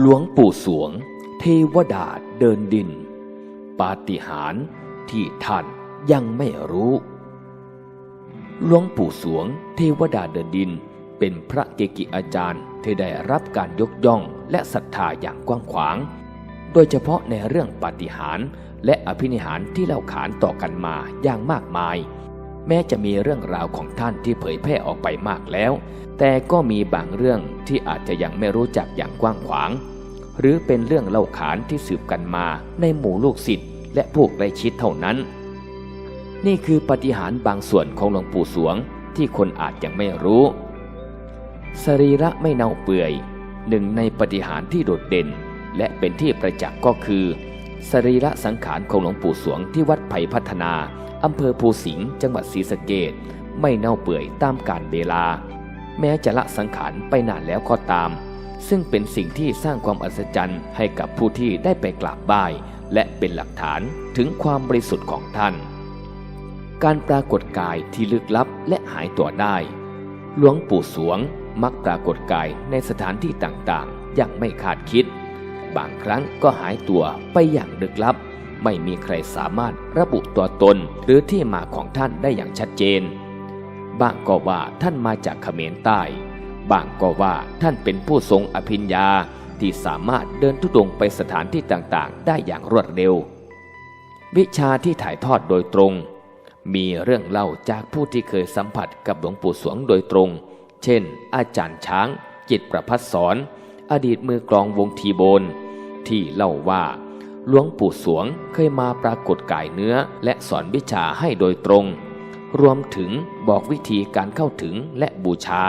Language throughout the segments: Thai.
หลวงปู่สวง เทวดาเดินดิน ปาฏิหาริย์ที่ท่านยังไม่รู้ หลวงปู่สวง เทวดาเดินดิน เป็นพระเกกิอาจารย์ที่ได้รับการยกย่องและศรัทธาอย่างกว้างขวาง โดยเฉพาะในเรื่องปาฏิหาริย์และอภินิหารที่เล่าขานต่อกันมาอย่างมากมาย แม้จะมีเรื่องราวของท่านที่เผยแพร่ออกไปมากแล้ว แต่ก็มีบางเรื่องที่อาจจะยังไม่รู้จักอย่างกว้างขวาง หรือเป็นเรื่องเล่าขานที่สืบกันมาในหมู่ลูกศิษย์และพวกใกล้ชิดเท่านั้น นี่คือปฏิหารบางส่วนของหลวงปู่สวงที่คนอาจยังไม่รู้ สรีระไม่เน่าเปื่อย หนึ่งในปฏิหารที่โดดเด่น และเป็นที่ประจักษ์ก็คือ สรีระสังขารของหลวงปู่สวงที่วัดไผ่พัฒนาอำเภอภูสิงห์จังหวัดศรีสะเกดไม่เน่าเปื่อยตามกาลเวลา แม้จะละสังขารไปนานแล้วก็ตาม ซึ่งเป็นสิ่งที่สร้างความอัศจรรย์ให้กับผู้ที่ได้ไปกราบไหว้และเป็นหลักฐานถึงความบริสุทธิ์ของท่าน การปรากฏกายที่ลึกลับและหายตัวได้ หลวงปู่สวงมักปรากฏกายในสถานที่ต่างๆ อย่างไม่คาดคิด บางครั้งก็หายตัวไปอย่างลึกลับ ไม่มีใครสามารถระบุตัวตนหรือที่มาของท่านได้อย่างชัดเจน บางก็ว่าท่านมาจากเขมรใต้บางก็ว่าท่านเป็นผู้ทรงอภิญญาที่สามารถเดินทุดงไปสถานที่ต่างๆ ได้อย่างรวดเร็ว วิชาที่ถ่ายทอดโดยตรง มีเรื่องเล่าจากผู้ที่เคยสัมผัสกับหลวงปู่สวงโดยตรง เช่น อาจารย์ช้าง จิตประพัฒสอน อดีตมือกลองวงทีโบน ที่เล่าว่า หลวงปู่สวงเคยมาปรากฏกายเนื้อและสอนวิชาให้โดยตรง รวมถึงบอกวิธีการเข้าถึงและบูชา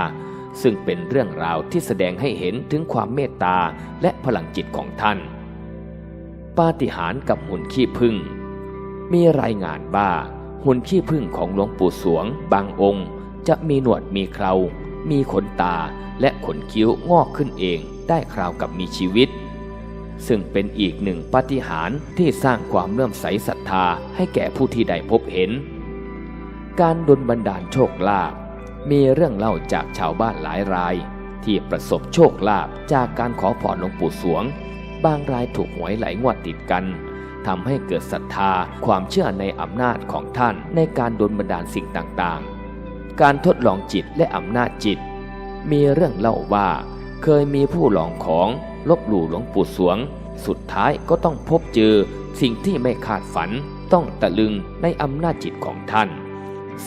ซึ่งเป็นเรื่องราวที่แสดงให้เห็นถึงความเมตตาและพลังจิตของท่าน ปาฏิหาริย์กับหุ่นขี้ผึ้งมีรายงานว่าหุ่นขี้ผึ้งของหลวงปู่สวง บางองค์ จะมีหนวดมีเครา มีขนตาและขนคิ้วงอกขึ้นเองได้คราวกับมีชีวิต ซึ่งเป็นอีกหนึ่งปาฏิหาริย์ที่สร้างความเลื่อมใสศรัทธาให้แก่ผู้ที่ได้พบเห็น การดลบันดาลโชคลาภมีเรื่องเล่าจากชาวบ้านหลายราย ที่ประสบโชคลาภจากการขอพรหลวงปู่สวง บางรายถูกหวยหลายงวดติดกันทำให้เกิดศรัทธาความเชื่อในอำนาจของท่านในการดลบันดาลสิ่งต่างๆ การทดลองจิตและอำนาจจิต มีเรื่องเล่าว่าเคยมีผู้ลองของลบหลู่หลวงปู่สวง สุดท้ายก็ต้องพบเจอสิ่งที่ไม่คาดฝันต้องตะลึงในอำนาจจิตของท่าน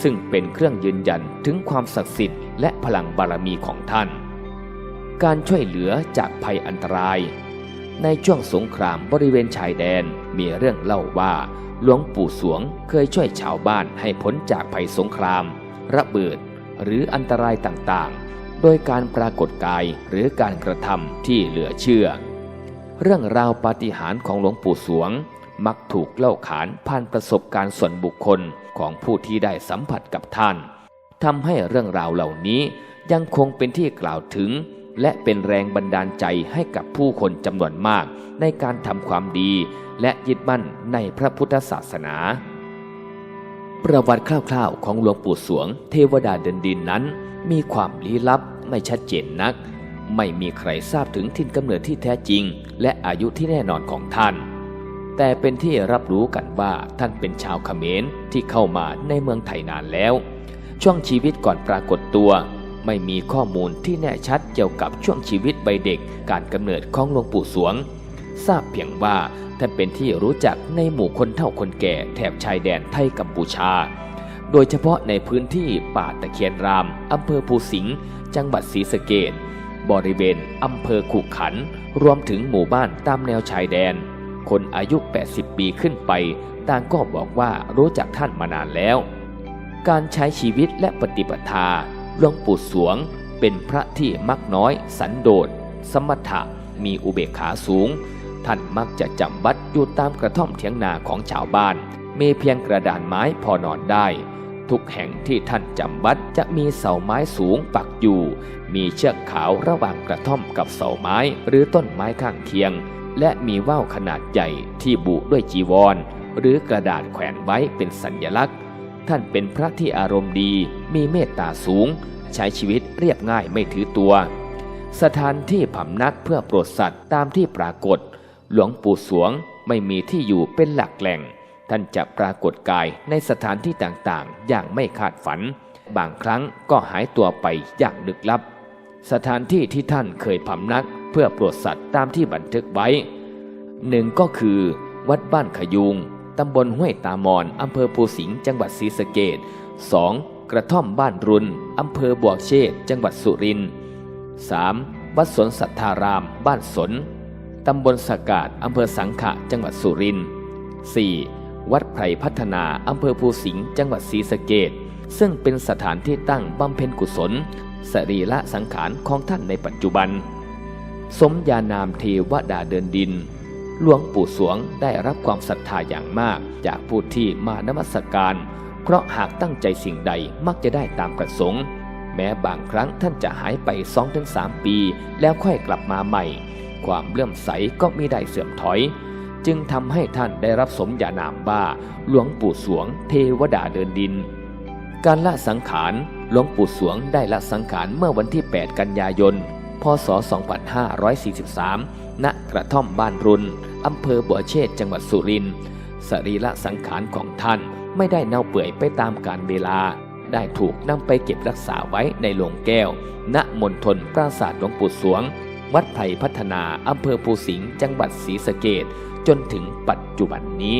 ซึ่งเป็นเครื่องยืนยันถึงความศักดิ์สิทธิ์และพลังบารมีของท่าน การช่วยเหลือจากภัยอันตราย ในช่วงสงครามบริเวณชายแดนมีเรื่องเล่าว่าหลวงปู่สวงเคยช่วยชาวบ้านให้พ้นจากภัยสงคราม ระเบิด หรืออันตรายต่างๆ โดยการปรากฏกายหรือการกระทำที่เหลือเชื่อ เรื่องราวปาฏิหาริย์ของหลวงปู่สวง มักถูกเล่าขานผ่านประสบการณ์ส่วนบุคคลของผู้ที่ได้สัมผัสกับท่านทำให้เรื่องราวเหล่านี้ยังคงเป็นที่กล่าวถึง และเป็นแรงบันดาลใจให้กับผู้คนจำนวนมากในการทำความดี และยึดมั่นในพระพุทธศาสนา ประวัติคร่าวๆ ของหลวงปู่สวง เทวดาเดินดินนั้น มีความลี้ลับไม่ชัดเจนนัก ไม่มีใครทราบถึงถิ่นกำเนิดที่แท้จริง และอายุที่แน่นอนของท่าน แต่เป็นที่รับรู้กันว่าท่านเป็นชาวเขมรที่เข้ามาในเมืองไทยนานแล้ว ช่วงชีวิตก่อนปรากฏตัว ไม่มีข้อมูลที่แน่ชัดเกี่ยวกับช่วงชีวิตใบเด็กการกำเนิดของหลวงปู่สวง ทราบเพียงว่าท่านเป็นที่รู้จักในหมู่คนเฒ่าคนแก่แถบชายแดนไทยกัมพูชา โดยเฉพาะในพื้นที่ป่าตะเคียนรามอำเภอภูสิงห์จังหวัดศรีสะเกดบริเวณอำเภอขุขัน รวมถึงหมู่บ้านตามแนวชายแดน คนอายุ 80 ปีขึ้นไป ต่างก็บอกว่ารู้จักท่านมานานแล้ว การใช้ชีวิตและปฏิปทาหลวงปู่สวง เป็นพระที่มักน้อย สันโดษ สมถะ มีอุเบกขาสูง ท่านมักจะจำวัดอยู่ตามกระท่อมเถียงนาของชาวบ้าน มีเพียงกระดานไม้พอนอนได้ ทุกแห่งที่ท่านจำวัดจะมีเสาไม้สูงปักอยู่ มีเชือกขาวระหว่างกระท่อมกับเสาไม้หรือต้นไม้ข้างเคียง และมีว่าวขนาดใหญ่ที่บุด้วยจีวร หรือกระดาษแขวนไว้เป็นสัญลักษณ์ ท่านเป็นพระที่อารมณ์ดี มีเมตตาสูง ใช้ชีวิตเรียบง่ายไม่ถือตัว สถานที่ผำนักเพื่อโปรดสัตว์ตามที่ปรากฏ หลวงปู่สวงไม่มีที่อยู่เป็นหลักแหล่ง ท่านจะปรากฏกายในสถานที่ต่างๆ อย่างไม่คาดฝัน บางครั้งก็หายตัวไปอย่างลึกลับ สถานที่ที่ท่านเคยพำนัก เพื่อโปรดสัตว์ตามที่บันทึกไว้หนึ่งก็คือ วัดบ้านขยุงตำบลห้วยตามอนอำเภอภูสิงห์จังหวัดศรีสะเกดสองกระท่อมบ้านรุนอำเภอบวกเชษจังหวัดสุรินทร์ 3. วัดสนสัทธาราม บ้านสนตำบลสกาดอำเภอสังขะจังหวัดสุรินทร์ 4. วัดไพรพัฒนาอำเภอภูสิงห์จังหวัดศรีสะเกดซึ่งเป็นสถานที่ตั้งบำเพ็ญกุศล สรีละสังขารของท่านในปัจจุบัน สมญานามเทวดาเดินดิน หลวงปู่สวงได้รับความศรัทธาอย่างมากจากผู้ที่มานมัสการ เพราะหากตั้งใจสิ่งใดมักจะได้ตามประสงค์แม้บางครั้งท่านจะหายไป 2-3 ปี แล้วค่อยกลับมาใหม่ ความเลื่อมใสก็มีได้เสื่อมถอย จึงทำให้ท่านได้รับสมญานามว่าหลวงปู่สวงเทวดาเดินดิน การละสังขารหลวงปู่สวงได้ละสังขารเมื่อวันที่ 8 กันยายน พศ 2543 ณ กระท่อมบ้านรุน อำเภอบัวเชษจังหวัดสุรินทร์ สรีระสังขารของท่านไม่ได้เน่าเปื่อยไปตามกาลเวลา ได้ถูกนำไปเก็บรักษาไว้ในโลงแก้ว ณ มณฑลปราสาทหลวงปู่สวง วัดไผ่พัฒนา อำเภอภูสิงห์ จังหวัดศรีสะเกดจนถึงปัจจุบันนี้